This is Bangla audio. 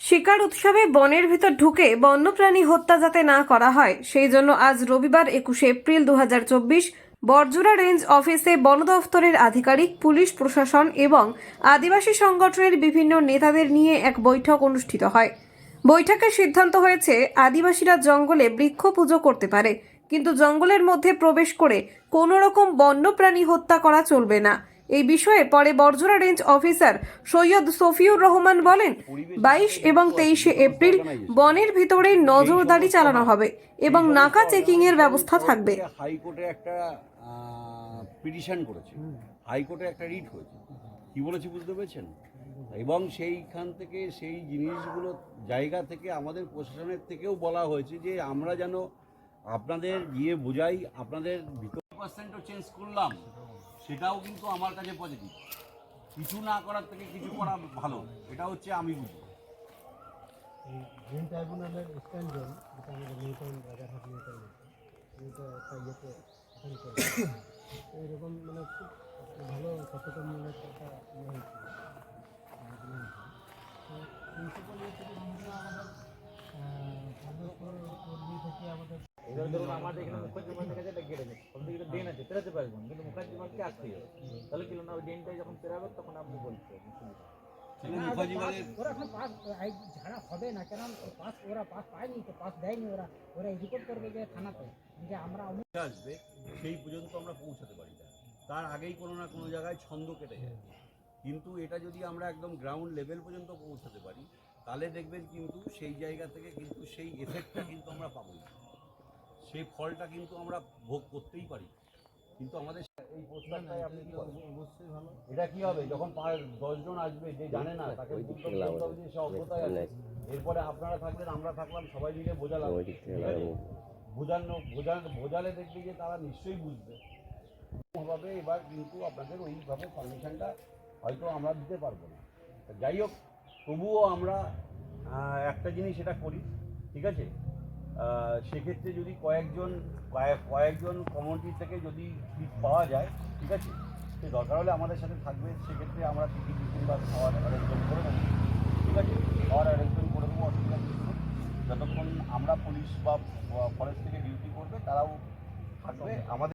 শিকার উৎসবে বনের ভিতর ঢুকে বন্যপ্রাণী হত্যা যাতে না করা হয়, সেই জন্য আজ রবিবার একুশে এপ্রিল দু বরজুড়া রেঞ্জ অফিসে বন দফতরের আধিকারিক, পুলিশ প্রশাসন এবং আদিবাসী সংগঠনের বিভিন্ন নেতাদের নিয়ে এক বৈঠক অনুষ্ঠিত হয়। বৈঠকে সিদ্ধান্ত হয়েছে, আদিবাসীরা জঙ্গলে বৃক্ষ পুজো করতে পারে, কিন্তু জঙ্গলের মধ্যে প্রবেশ করে কোনো রকম বন্যপ্রাণী হত্যা করা চলবে না। এই বিষয়ে পরে বরজোড়া রেঞ্জ অফিসার সৈয়দ সফিউর রহমান বলেন বাইশ এবং তেইশে এপ্রিল বনের ভিতরে নজরদারি চালানো হবে এবং নাকা চেকিং এর ব্যবস্থা থাকবে। হাইকোর্টে একটা পিটিশন করেছে হাইকোর্টে একটা রিট হয়েছে। কি বলেছি বুঝতে পেরেছেন? এবং সেইখান থেকে সেই জিনিসগুলো জায়গা থেকে আমাদের প্রশাসনের থেকেও বলা হয়েছে যে আমরা যেন আপনাদের গিয়ে বোঝাই আপনাদের ভিতর পার্সেন্টও চেঞ্জ করলাম। সেটাও কিন্তু আমার কাছে পজিটিভ কিছু না করার থেকে কিছু করা ভালো। এটা হচ্ছে আমি বুঝি। এই একটা এরকম মানে খুব ভালো সচেতনমূলক একটা ইয়ে ধরুন আমাদের এখানে মুখার্জি মাঠের কাছে একটা গেট আছে। সব দিকে ড্রেন আছে পেরাতে পারবেন কিন্তু মুখার্জি মাঠকে আসতেই হবে? তাহলে কি না ওই ড্রেনটাই যখন পেরাবে তখন আপনি বলছেন সেখানে মুখার্জি বাজার ওরা এখন পাস ঝাড়া হবে না কেন পাস ওরা পাস পায়নি তো পাস দেয়নি ওরা। ওরা রিপোর্ট করবে যে থানাতে যে আমরা আসবে সেই পর্যন্ত আমরা পৌঁছাতে পারি না। তার আগেই কোনো না কোনো জায়গায় ছন্দ কেটে যায়। কিন্তু এটা যদি আমরা একদম গ্রাউন্ড লেভেল পর্যন্ত পৌঁছাতে পারি তাহলে দেখবেন কিন্তু সেই জায়গা থেকে কিন্তু সেই এফেক্টটা কিন্তু আমরা পাবোই সেই ফলটা কিন্তু আমরা ভোগ করতেই পারি। কিন্তু আমাদের এই প্রস্তাবটাই আপনি কি অবশ্যই ভালো। এটা কি হবে? যখন পাঁচ দশজন আসবে যে জানে না তাকে সে অজ্ঞতায় আছে। এরপরে আপনারা থাকলেন আমরা থাকলাম সবাই মিলে বোঝালাম? বোঝানো বোঝানো বোঝালে দেখবে যে তারা নিশ্চয়ই বুঝবে। ভাবে এবার কিন্তু আপনাদের ওইভাবে পারমিশনটা হয়তো আমরা দিতে পারব না। যাই হোক তবুও আমরা একটা জিনিস এটা করি ঠিক আছে? সেক্ষেত্রে যদি কয়েকজন কয়েকজন কমিউনিটি থেকে যদি সিট পাওয়া যায়, ঠিক আছে? সে দরকার হলে আমাদের সাথে থাকবে, সেক্ষেত্রে আমরা টিকিট বুকিং বা খাওয়ার অ্যারেঞ্জমেন্ট করে দেবো ঠিক আছে? খাওয়ার অ্যারেঞ্জমেন্ট করে দেবো, অসুবিধা কিছু। যতক্ষণ আমরা পুলিশ বা ফরেস্ট থেকে ডিউটি করবে, তারাও থাকবে। আমাদের